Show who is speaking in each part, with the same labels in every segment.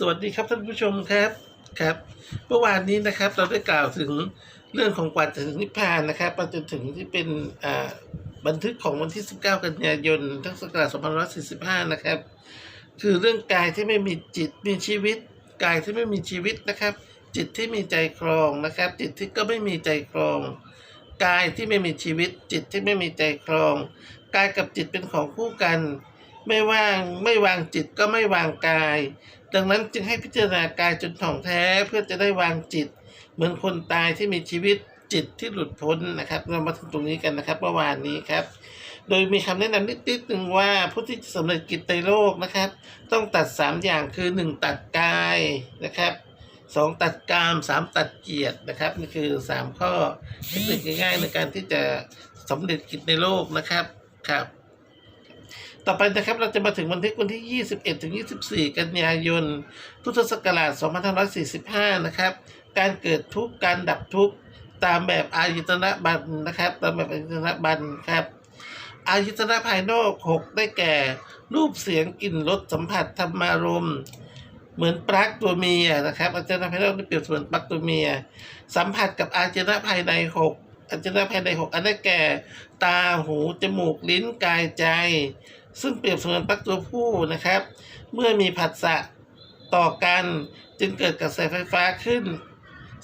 Speaker 1: สวัสดีครับท่านผู้ชมครับครับ เมื่อวานนี้นะครับ เราได้กล่าวถึงเรื่องของกว่าถึงนิพพานนะครับมาจนถึงที่เป็นบันทึกของวันที่ 19 กันยายนทั้งศักราช2545 นะครับ คือเรื่องกายที่ไม่มีจิตมีชีวิต กายที่ไม่มีชีวิตนะครับ จิตที่มีใจครองนะครับ จิตที่ก็ไม่มีใจครอง กายที่ไม่มีชีวิต จิตที่ไม่มีใจครอง กายกับจิตเป็นของคู่กัน ไม่ว่างไม่วางจิตก็ไม่วางกาย ดังนั้นจึงให้พิจารณากายจนถ่องแท้เพื่อจะได้วางจิต เหมือนคนตายที่มีชีวิตจิตที่หลุดพ้นนะครับ เรามาถึงตรงนี้กันนะครับเมื่อวานนี้ครับ โดยมีคำแนะนำนิดๆหนึ่งว่าผู้ที่จะสำเร็จกิจในโลกนะครับ ต้องตัด 3 อย่างคือ 1 ตัดกายนะครับ2ตัดกาม3ตัดเกียรตินะครับนี่คือ3ข้อเทคนิคง่ายๆในการที่จะสำเร็จกิจในโลกนะครับครับ ต่อไปนะครับเราจะมาถึงวันที่วันที่ 21 ถึง 24 กันยายน พุทธศักราช 2545 นะครับ การเกิดทุกข์การดับทุกข์ตามแบบอายตนะบันนะครับ ตามแบบอายตนะบันครับ อายตนะภายนอก 6 ได้แก่ รูปเสียงกลิ่นรสสัมผัสธรรมารมณ์เหมือนปลั๊กตัวเมียนะครับอายตนะภายนอกนี่เปรียบเสมือนปลั๊กตัวเมีย สัมผัสกับอายตนะภายใน6อายตนะภายใน6อันได้แก่ ตาหูจมูกลิ้นกายใจ ซึ่งเปรียบเสมือนปลั๊กตัวผู้นะครับ เมื่อมีผัสสะต่อกันจึงเกิดกระแสไฟฟ้าขึ้น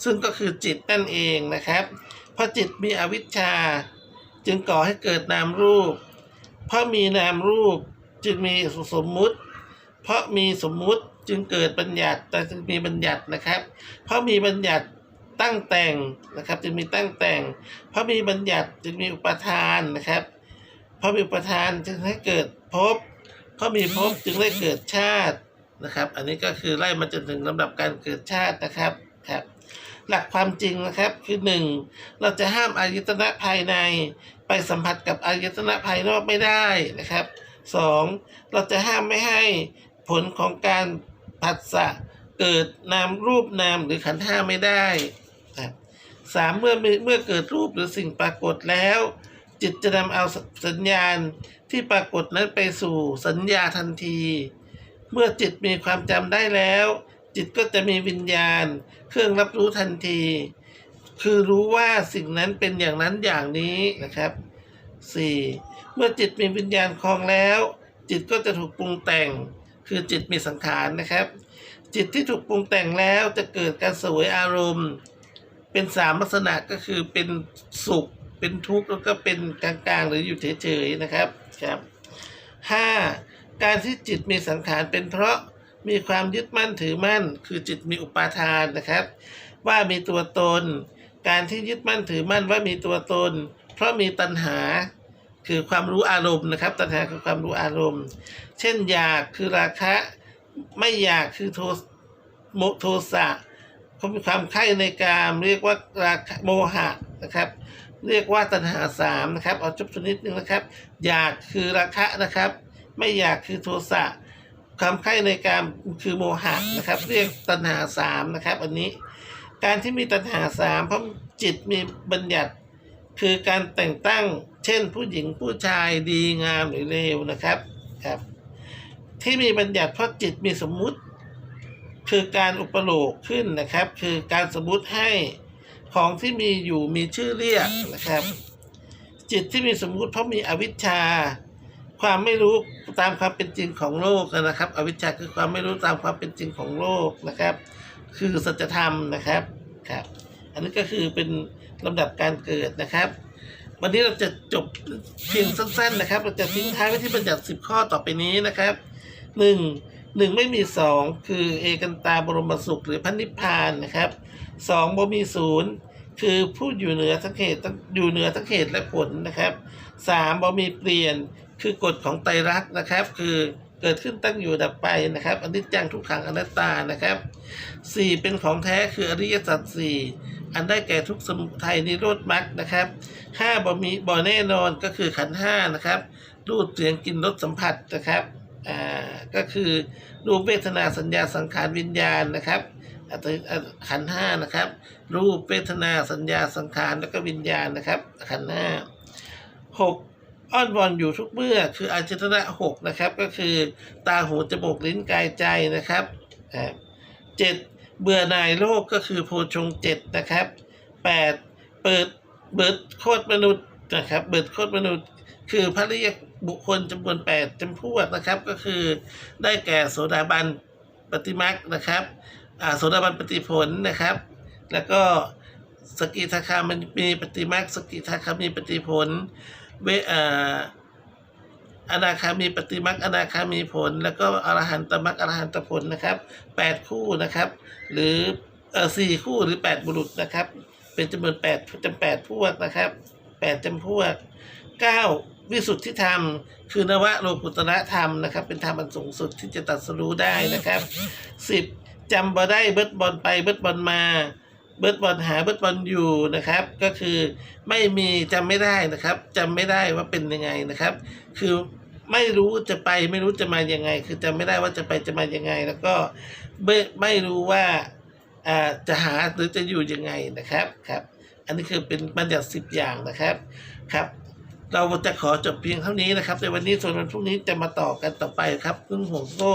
Speaker 1: ซึ่งก็คือจิตนั่นเองนะครับเพราะจิตมีอวิชชา จึงก่อให้เกิดนามรูป เพราะมีนามรูปจึงมีสมมุติ เพราะมีสมมุติจึงเกิดบัญญัติแต่จึงมีบัญญัตินะครับ เพราะมีบัญญัติตั้งแต่งนะครับ จึงมีตั้งแต่ง เพราะมีบัญญัติจึงมีอุปทานนะครับ เพราะมีอุปทานจึงให้เกิดภพเพราะมีภพจึงได้เกิดชาตินะครับ อันนี้ก็คือไล่มาจนถึงลำดับการเกิดชาตินะครับครับ หลักความจริงนะครับคือหนึ่งเราจะห้ามอายตนะภายใน ไปสัมผัสกับอายตนะภายนอกไม่ได้นะครับสองเราจะห้ามไม่ให้ผลของการผัสสะเกิดนามรูปนามหรือขันธ์ห้าไม่ได้ครับสามเมื่อเมื่อเกิดรูปหรือสิ่งปรากฏแล้ว จิตจะนำเอาสัญญาณที่ปรากฏนั้นไปสู่สัญญาทันที เมื่อจิตมีความจำได้แล้ว จิตก็จะมีวิญญาณ เครื่องรับรู้ทันที คือรู้ว่าสิ่งนั้นเป็นอย่างนั้นอย่างนี้นะครับ 4. เมื่อจิตมีวิญญาณคลองแล้ว จิตก็จะถูกปรุงแต่ง คือจิตมีสังขารนะครับ จิตที่ถูกปรุงแต่งแล้วจะเกิดการสวยอารมณ์ เป็นสามลักษณะก็คือเป็นสุข เป็นทุกข์แล้วก็เป็นกลางๆ หรืออยู่เฉยๆนะครับครับ 5. การที่จิตมีสังขารเป็นเพราะมีความยึดมั่นถือมั่น คือจิตมีอุปาทานนะครับ ว่ามีตัวตน การที่ยึดมั่นถือมั่นว่ามีตัวตน เพราะมีตัณหาคือความรู้อารมณ์นะครับ ตัณหาคือความรู้อารมณ์ เช่นอยากคือราคะ ไม่อยากคือโทสโมโทสะเขามีความใคร่ในกามเรียกว่าราคะโมหะนะครับ เรียกว่าตัณหาสามนะครับเอาจบชนิดหนึ่งนะครับ อยากคือราคะนะครับ ไม่อยากคือโทสะความใคร่ในกามคือโมหะนะครับ เรียกตัณหาสามนะครับ อันนี้ การที่มีตัณหาสามเพราะจิตมีบัญญัติคือการแต่งตั้ง เช่น ผู้หญิงผู้ชายดีงามหรือเลวนะครับครับ ที่มีบัญญัติเพราะจิตมีสมมุติ คือการอุปโลกขึ้นนะครับ คือการสมมุติให้ ของที่มีอยู่มีชื่อเรียกนะครับ จิตที่มีสมมุติเพราะมีอวิชชา ความไม่รู้ตามความเป็นจริงของโลกนะครับ อวิชชาคือความไม่รู้ตามความเป็นจริงของโลกนะครับ คือสัจธรรมนะครับครับ อันนี้ก็คือเป็นลำดับการเกิดนะครับ วันนี้เราจะจบเพียงสั้น ๆ นะครับ เราจะทิ้งท้ายไว้ที่บัญญัติสิบข้อต่อไปนี้นะครับหนึ่ง หนึ่งไม่มีสองคือเอกันตาบรมสุขหรือพันนิพพานนะครับสองบ่มีศูนย์คือผู้อยู่เหนือทั้งเหตุทั้งอยู่เหนือทั้งเหตุและผลนะครับสามบ่มีเปลี่ยนคือกฎของไตรลักษณ์นะครับ คือเกิดขึ้นตั้งอยู่ดับไปนะครับอนนี้จังทุกขังอนัตตานะครับสี่เป็นของแท้คืออริยสัจสี่อันได้แก่ทุกสมุทัยนิโรธมรรคนะครับห้าบ่มีบ่แน่นอนก็คือขันห้านะครับรูปเสียงกินรสสัมผัสนะครับ อ่าก็คือรูปเวทนาสัญญาสังขารวิญญาณนะครับอัตอัตขันห้านะครับ รูปเวทนาสัญญาสังขารแล้วก็วิญญาณนะครับ ขันห้าหกอ้อนวอนอยู่ทุกเมื่อคืออาจตนะหกนะครับ ก็คือตาหูจมูกลิ้นกายใจนะครับอ่าเจ็ดเบื่อหน่ายโลกก็คือโพชงเจ็ดนะครับแปดเปิดเบิดโคตรมนุษย์ นะครับเบิดโคตรมนุษย์คือพระเรียกบุคคลจำนวนแปดจำพวกนะครับ ก็คือได้แก่โสดาบันปฏิมักนะครับโสดาบันปฏิผลนะครับ แล้วก็สกิทาคามันมีปฏิมักสกิทาคามีปฏิผลเวอาอนาคามีปฏิมักอนาคามีผล แล้วก็อรหันตมักอรหันตผลนะครับแปดคู่นะครับ หรือเออสี่คู่หรือแปดบุรุษนะครับ เป็นจำนวนแปดจำแปดพวกนะครับ แปดจำพวกเก้าวิสุทธิธรรม คือนวะโลกุตระธรรมนะครับ เป็นธรรมอันสูงสุดที่จะตัดสรู้ได้นะครับสิบจำบ่ได้เบิดบอลไปเบิดบอลมาเบิดบอลหาเบิดบอลอยู่นะครับ ก็คือไม่มีจำไม่ได้นะครับจำไม่ได้ว่าเป็นยังไงนะครับ คือไม่รู้จะไปไม่รู้จะมายังไง คือจำไม่ได้ว่าจะไปจะมายังไง แล้วก็ไม่ไม่รู้ว่าอ่าจะหาหรือจะอยู่ยังไงนะครับครับ อันนี้คือเป็นบัญญัติสิบอย่างนะครับครับเราจะขอจบเพียงเท่านี้นะครับ ในวันนี้ส่วนวันพรุ่งนี้จะมาต่อกันต่อไปครับเรื่องห่วงโซ่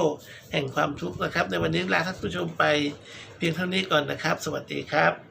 Speaker 1: แห่งความทุกข์นะครับ ในวันนี้ลาท่านผู้ชมไปเพียงเท่านี้ก่อนนะครับ สวัสดีครับ